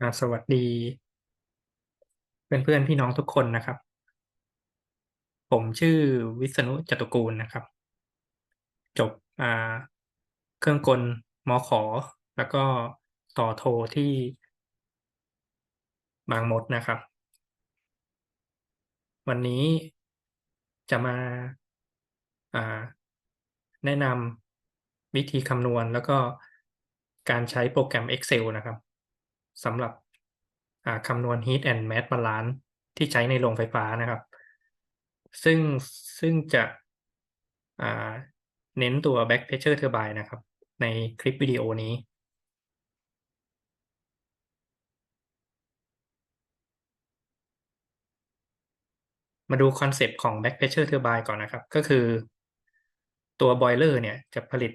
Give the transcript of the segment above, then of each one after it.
อ่าสวัสดี เพื่อนๆพี่น้องทุกคนนะครับ ผมชื่อวิษณุจตุกูลนะครับ จบอ่าเครื่องกลมอข.แล้วก็ต่อโทที่บางมดนะครับ วันนี้จะมาอ่าแนะนำวิธีคำนวณแล้วก็การใช้โปรแกรม Excel นะครับ สำหรับคำนวณ Heat and Mass Balance ที่ใช้ในโรงไฟฟ้านะครับ ซึ่งซึ่งจะเน้นตัว Back Pressure Turbine นะครับ ในคลิปวิดีโอนี้ มาดูคอนเซปต์ของ Back Pressure Turbine ก่อนนะครับ ก็คือตัวบอยเลอร์เนี่ยจะผลิต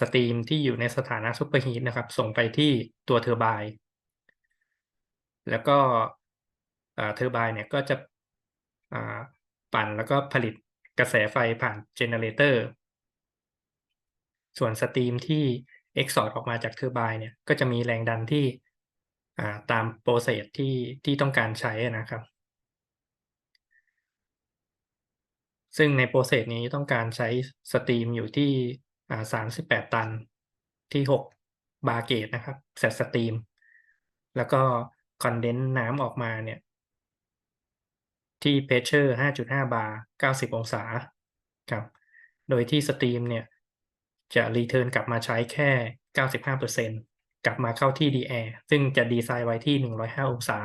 สตรีมที่อยู่ในสถานะซูเปอร์ฮีทนะครับ ส่งไปที่ตัวเทอร์ไบน์แล้วก็เทอร์ไบน์เนี่ยก็จะปั่นแล้วก็ผลิตกระแสไฟผ่านเจเนเรเตอร์ส่วนสตรีมที่ Exhaust ออกมาจากเทอร์ไบน์เนี่ยก็จะมีแรงดันที่ตามโปรเซสที่ที่ต้องการใช้นะครับ ซึ่งในโปรเซสนี้ต้องการใช้สตรีมอยู่ที่ อ่า38ตันที่6บาร์เกตนะครับเสร็จสตรีม แล้วก็คอนเดนซ์น้ำออกมาเนี่ย ที่เพชเชอร์5.5บาร์90องศาครับ โดยที่สตรีมเนี่ย จะรีเทิร์นกลับมาใช้แค่95%กลับมาเข้าที่ดีแอร์ซึ่งจะดีไซน์ไว้ที่105องศา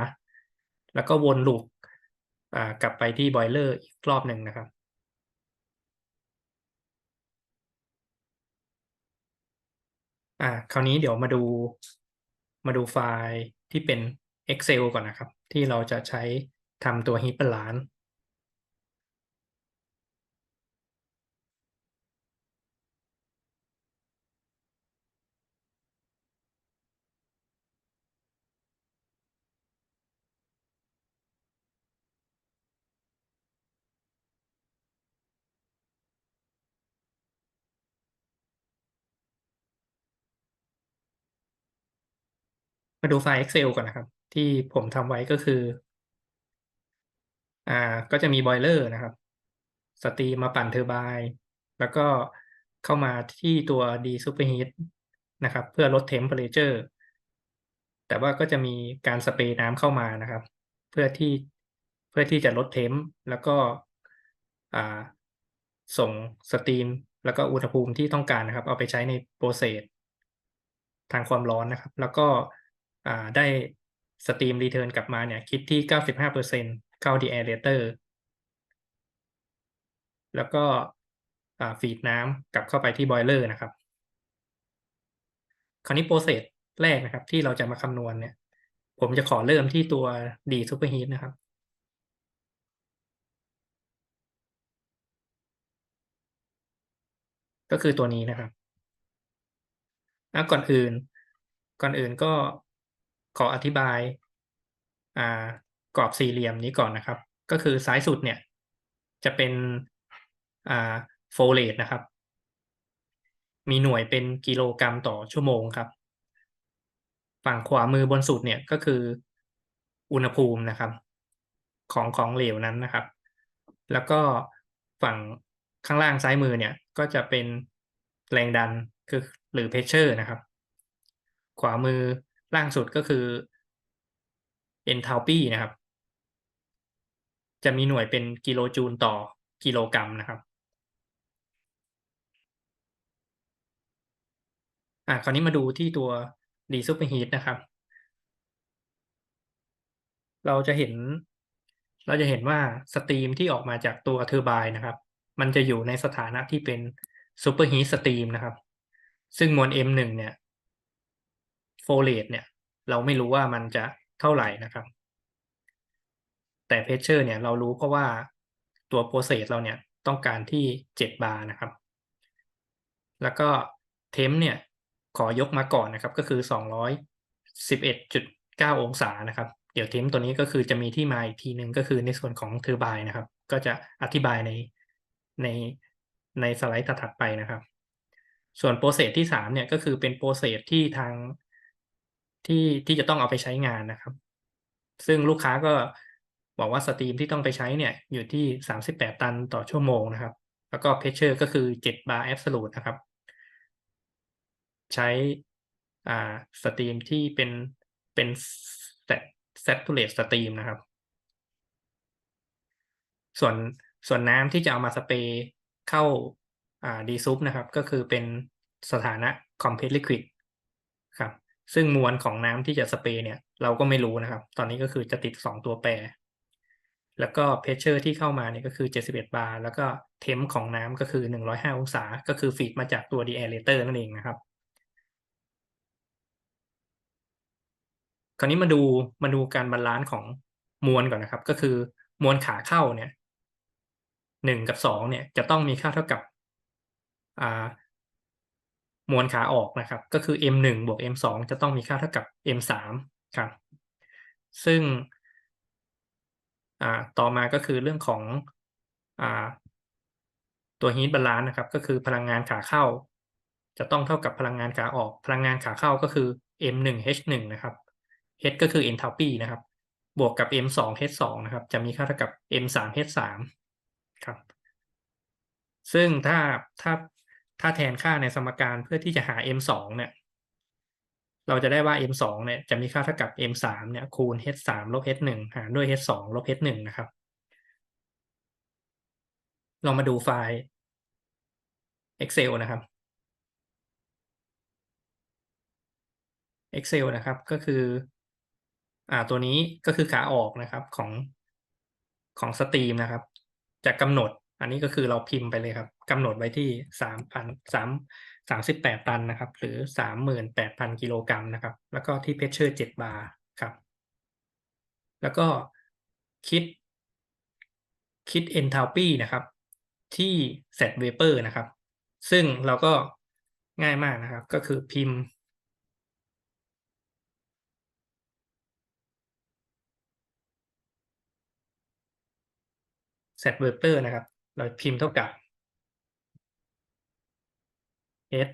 แล้วก็วนลูปอ่ากลับไปที่บอยเลอร์อีกรอบหนึ่งนะครับ อ่าคราวนี้เดี๋ยวมาดูมาดูไฟล์ที่เป็น Excel ก่อนนะครับ ที่เราจะใช้ทำตัว Heat Balance มาดูไฟล์ Excel ก่อนนะครับ ที่ผมทำไว้ก็คือ อ่าก็จะมีบอยเลอร์นะครับ สตรีมมาปั่นเทอร์ไบน์แล้วก็เข้ามาที่ตัว D Superheat นะครับ เพื่อลด Temperature แต่ว่าก็จะมีการสเปรย์น้ำเข้ามานะครับ เพื่อที่เพื่อที่จะลดเทมแล้วก็อ่าส่งสตรีม แล้วก็อุณหภูมิที่ต้องการนะครับ เอาไปใช้ในโปรเซสทางความร้อนนะครับ แล้วก็ ได้สตรีมรีเทิร์นกลับมาเนี่ย คิดที่ 95%เข้าที่แอร์เรเตอร์แล้วก็อ่าฟีดน้ำกลับเข้าไปที่บอยเลอร์นะครับ คราวนี้โปรเซสแรกนะครับ ที่เราจะมาคำนวณเนี่ย ผมจะขอเริ่มที่ตัว D Superheat นะครับก็คือตัวนี้นะครับ แล้วก่อนอื่น ก่อนอื่นก็ ขออธิบายอ่ากรอบสี่เหลี่ยมนี้ก่อนนะครับ ก็คือซ้ายสุดเนี่ย จะเป็นอ่าโฟเลตนะครับ มีหน่วยเป็นกิโลกรัมต่อชั่วโมงครับ ฝั่งขวามือบนสุดเนี่ยก็คืออุณหภูมินะครับ ของของเหลวนั้นนะครับ แล้วก็ฝั่งข้างล่างซ้ายมือเนี่ย ก็จะเป็นแรงดันคือหรือเพชเชอร์นะครับ ขวามือ ล่างสุดก็คือ enthalpy นะครับ จะมีหน่วยเป็นกิโลจูลต่อกิโลกรัมนะครับอ่าคราวนี้มาดูที่ตัว D Superheat นะครับ เราจะเห็น เราจะเห็นว่าสตรีมที่ออกมาจากตัวเทอร์ไบน์นะครับ มันจะอยู่ในสถานะที่เป็น Superheat Stream นะครับ ซึ่งมวล M1 เนี่ย flow rate เนี่ย เราไม่รู้ว่ามันจะเท่าไหร่นะครับ แต่ pressure เนี่ยเรารู้เพราะว่าตัว process เราเนี่ยต้องการที่ 7 บาร์นะครับ แล้วก็ temp เนี่ยขอยกมาก่อนนะครับก็คือ 211.9 องศานะครับ เดี๋ยว temp ตัวนี้ก็คือจะมีที่มาอีกทีหนึ่งก็คือในส่วนของเทอร์ไบน์นะครับ ก็จะอธิบายในในในสไลด์ถัดไปนะครับ ส่วนโปรเซสที่ 3 เนี่ยก็คือเป็นโปรเซสที่ทาง ที่ที่จะต้องเอาไปใช้งานนะครับ ซึ่งลูกค้าก็บอกว่าสตรีมที่ต้องไปใช้เนี่ยอยู่ที่ 38 ตันต่อชั่วโมงนะครับ แล้วก็ Pressure ก็คือ 7 บาร์ Absolute นะครับ ใช้อ่าสตรีมที่เป็นเป็น Sat Saturate สตรีมนะครับ ส่วนส่วนน้ำที่จะเอามาสเปรย์เข้าอ่า DSUP นะครับ ก็คือเป็นสถานะ Compressed Liquid ครับ ซึ่งมวลของน้ำที่จะสเปรย์เนี่ย เราก็ไม่รู้นะครับ ตอนนี้ก็คือจะติด 2 ตัวแปร แล้วก็ Pressure ที่เข้ามาเนี่ยก็คือ 71 บาร์ แล้วก็ Temp ของน้ำก็คือ 105 องศา ก็คือฟีดมาจากตัว Deaerator นั่นเองนะครับ คราวนี้มาดูมาดูการบาลันซ์ของมวลก่อนนะครับ ก็คือมวลขาเข้าเนี่ย1กับ2เนี่ยจะต้องมีค่าเท่ากับอ่า มวลขาออกนะครับ ก็คือ M1 บวก M2 จะต้องมีค่าเท่ากับ M3 ครับ ซึ่งต่อมาก็คือเรื่องของอตัว Heat Balance นะครับ ก็คือพลังงานขาเข้า จะต้องเท่ากับพลังงานขาออก พลังงานขาเข้าก็คือ M1H1 นะครับ H ก็คือ Enthalpy นะครับ บวกกับ M2H2 นะครับ จะมีค่าเท่ากับ M3H3 ครับ ซึ่งถ้าถ้า ถ้าแทนค่าในสมการเพื่อที่จะหา M2 เนี่ย เราจะได้ว่า M2 เนี่ยจะมีค่าเท่ากับ M3 เนี่ยคูณ H3 ลบ H1 หารด้วย H2 ลบ H1 นะครับลองมาดูไฟล์ Excel นะครับ Excel นะครับก็คืออ่าตัวนี้ก็คือขาออกนะครับของของสตรีมนะครับ จะกำหนด อันนี้ก็คือเราพิมพ์ไปเลยครับกำหนดไว้ที่3,000 3 38ตันนะครับ หรือ38,000กิโลกรัมนะครับ แล้วก็ที่ Pressure 7บาร์ครับ แล้วก็คิด คิด Enthalpy นะครับ ที่ Sat Vapor นะครับ ซึ่งเราก็ง่ายมากนะครับ ก็คือพิมพ์ Sat Vapor นะครับ เราพิมพ์เท่ากับ H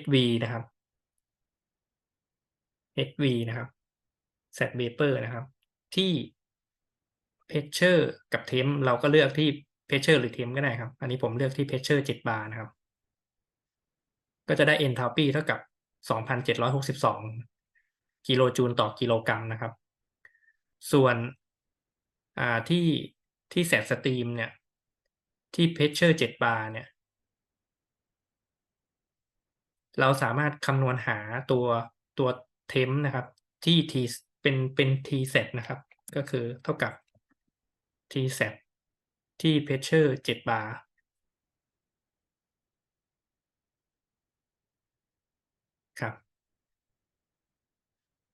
HV นะครับ HV นะครับ Sat Vapor นะครับ ที่ Pressure กับ Temp เราก็เลือกที่ Pressure หรือ Temp ก็ได้ครับ อันนี้ผมเลือกที่ Pressure 7 บาร์นะครับ ก็จะได้ Enthalpy เท่ากับ 2,762 กิโลจูลต่อกิโลกรัมนะครับ ส่วนที่ ที่ที่ Sat Stream เนี่ย ที่ Pressure 7บาร์เนี่ย เราสามารถคำนวณหาตัวตัว Temp นะครับที่ T เป็นเป็น Tsat นะครับ ก็คือเท่ากับ Tsat ที่ Pressure 7บาร์ครับ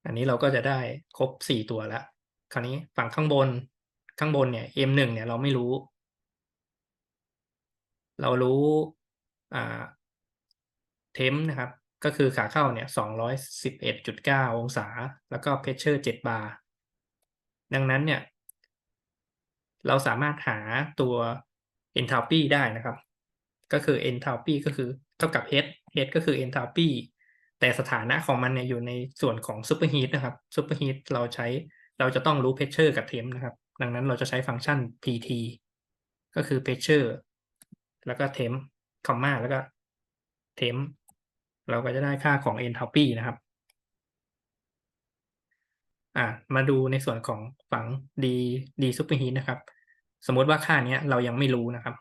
อันนี้เราก็จะได้ครบ4ตัวแล้ว คราวนี้ฝั่งข้างบน ข้างบนเนี่ย M1 เนี่ยเราไม่รู้ เรารู้อ่า Temp นะครับ ก็คือขาเข้าเนี่ย211.9องศา แล้วก็ Pressure 7บาร์ ดังนั้นเนี่ย เราสามารถหาตัว Enthalpy ได้นะครับ ก็คือ Enthalpy ก็คือเท่ากับ H H ก็คือ Enthalpy แต่สถานะของมันเนี่ยอยู่ในส่วนของ Superheat นะครับ Superheat เราใช้เราจะต้องรู้ Pressure กับ Temp นะครับ ดังนั้นเราจะใช้ฟังก์ชัน PT ก็คือ Pressure แล้วก็ Temp คอมมาแล้วก็ Temp เราก็จะได้ค่าของ Enthalpy นะครับ อ่ามาดูในส่วนของฝั่ง D D Superheat นะครับ สมมติว่าค่าเนี้ยเรายังไม่รู้นะครับ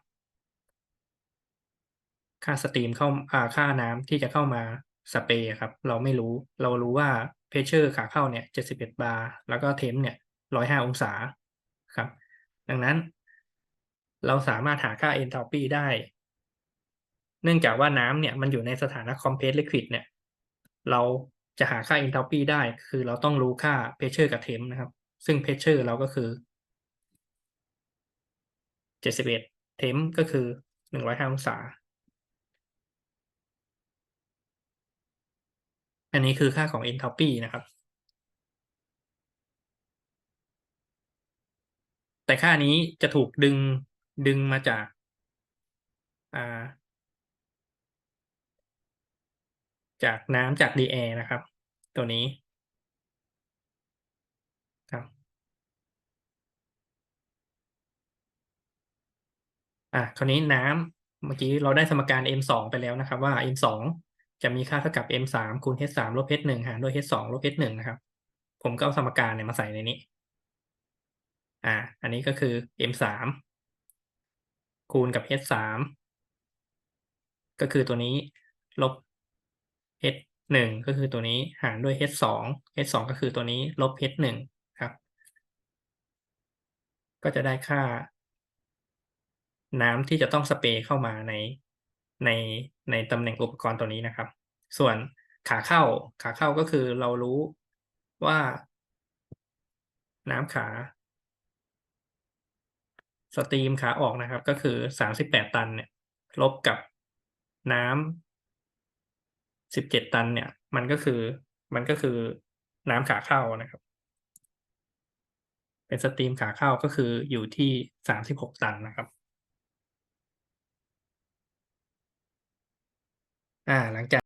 ค่าสตรีมเข้าอ่าค่าน้ำที่จะเข้ามาสเปรย์ครับ เราไม่รู้ เรารู้ว่า Pressure ขาเข้าเนี่ย 71 บาร์ แล้วก็ Temp เนี่ย 105 องศา ดังนั้น เราสามารถหาค่า Enthalpy ได้ เนื่องจากว่าน้ำเนี่ยมันอยู่ในสถานะ Compressed Liquid เนี่ย เราจะหาค่า Enthalpy ได้ คือเราต้องรู้ค่า Pressure กับ Temp นะครับ ซึ่ง Pressure เราก็คือ 71 Temp ก็คือ 105องศา อันนี้คือค่าของ Enthalpy นะครับ แต่ค่านี้จะถูกดึงดึงมาจากอ่าจากน้ำจาก Deair นะครับ ตัวนี้ครับอาคราวนี้น้ำเมื่อกี้เราได้สมการ m2 ไปแล้วนะครับ ว่า m2 จะมีค่าเท่ากับ m3 คูณ h3 ลบ h1 หารด้วย h2 ลบ h1 นะครับ ผมก็เอาสมการเนี่ยมาใส่ในนี้ อ่า อันนี้ก็คือ m3 คูณกับ h3 ก็คือตัวนี้ลบ h1 ก็คือตัวนี้หารด้วย h2 h2 ก็คือตัวนี้ลบ h1 ครับ ก็จะได้ค่า น้ำที่จะต้องสเปรย์เข้ามาในในในตำแหน่งอุปกรณ์ตัวนี้นะครับ ส่วนขาเข้าขาเข้าก็คือเรารู้ว่าน้ำขา สตรีมขาออกนะครับ ก็คือ38ตันเนี่ย ลบกับน้ำ17ตันเนี่ย มันก็คือมันก็คือน้ำขาเข้านะครับ เป็นสตรีมขาเข้าก็คืออยู่ที่36ตันนะครับ อ่าหลังจาก